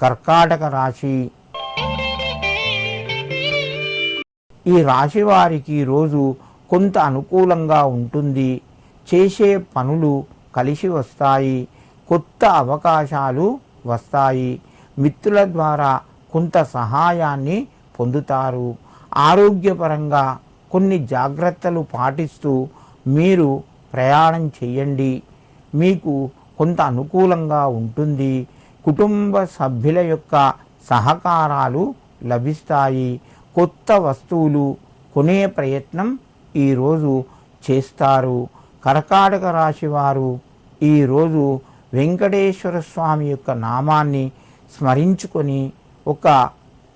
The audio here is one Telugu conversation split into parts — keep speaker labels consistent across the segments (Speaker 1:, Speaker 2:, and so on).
Speaker 1: కర్కాటక రాశి. ఈ రాశి వారికి రోజు కొంత అనుకూలంగా ఉంటుంది. చేసే పనులు కలిసి వస్తాయి. కొత్త అవకాశాలు వస్తాయి. మిత్రుల ద్వారా కొంత సహాయాన్ని పొందుతారు. ఆరోగ్యపరంగా కొన్ని జాగ్రత్తలు పాటిస్తూ మీరు ప్రయాణం చేయండి. మీకు కొంత అనుకూలంగా ఉంటుంది. కుటుంబ సభ్యుల యొక్క సహకారాలు లభిస్తాయి. కొత్త వస్తువులు కొనే ప్రయత్నం ఈరోజు చేస్తారు. కర్కాటక రాశి వారు ఈరోజు వెంకటేశ్వర స్వామి యొక్క నామాన్ని స్మరించుకొని ఒక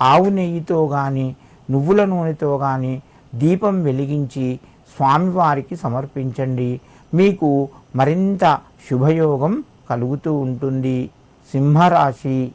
Speaker 1: ఆవు నెయ్యితో కానీ నువ్వుల నూనెతో కానీ దీపం వెలిగించి స్వామివారికి సమర్పించండి. మీకు మరింత శుభయోగం కలుగుతూ ఉంటుంది. సింహరాశి.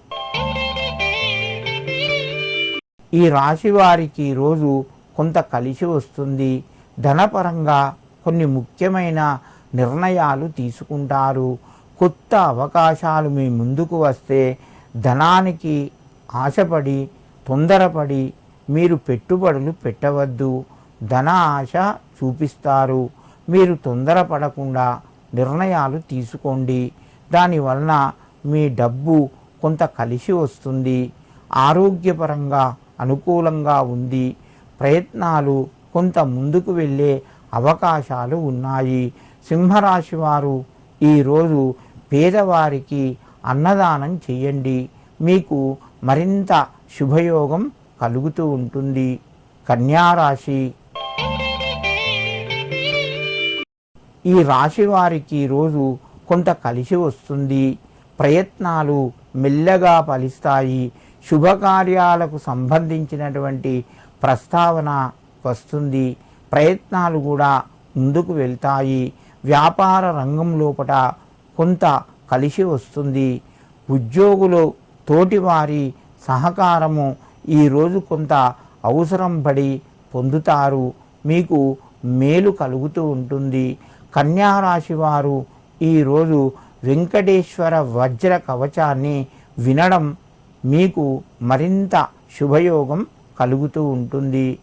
Speaker 1: ఈ రాశి వారికి రోజు కొంత కలిసి వస్తుంది. ధనపరంగా కొన్ని ముఖ్యమైన నిర్ణయాలు తీసుకుంటారు. కొత్త అవకాశాలు మీ ముందుకు వస్తే ధనానికి ఆశపడి తొందరపడి మీరు పెట్టుబడులు పెట్టవద్దు. ధన ఆశ చూపిస్తారు. మీరు తొందరపడకుండా నిర్ణయాలు తీసుకోండి. దానివలన మీ డబ్బు కొంత కలిసి వస్తుంది. ఆరోగ్యపరంగా అనుకూలంగా ఉంది. ప్రయత్నాలు కొంత ముందుకు వెళ్ళే అవకాశాలు ఉన్నాయి. సింహరాశి వారు ఈరోజు పేదవారికి అన్నదానం చేయండి. మీకు మరింత శుభయోగం కలుగుతూ ఉంటుంది. కన్యారాశి. ఈ రాశి వారికి రోజు కొంత కలిసి వస్తుంది. ప్రయత్నాలు మెల్లగా ఫలిస్తాయి. శుభకార్యాలకు సంబంధించినటువంటి ప్రస్తావన వస్తుంది. ప్రయత్నాలు కూడా ముందుకు వెళ్తాయి. వ్యాపార రంగం లోపల కొంత కలిసి వస్తుంది. ఉద్యోగులు తోటివారి సహకారము ఈరోజు కొంత అవసరం పడి పొందుతారు. మీకు మేలు కలుగుతూ ఉంటుంది. కన్యారాశి వారు ఈరోజు వెంకటేశ్వర వజ్ర కవచాన్ని వినడం మీకు మరింత శుభయోగం కలుగుతూ ఉంటుంది.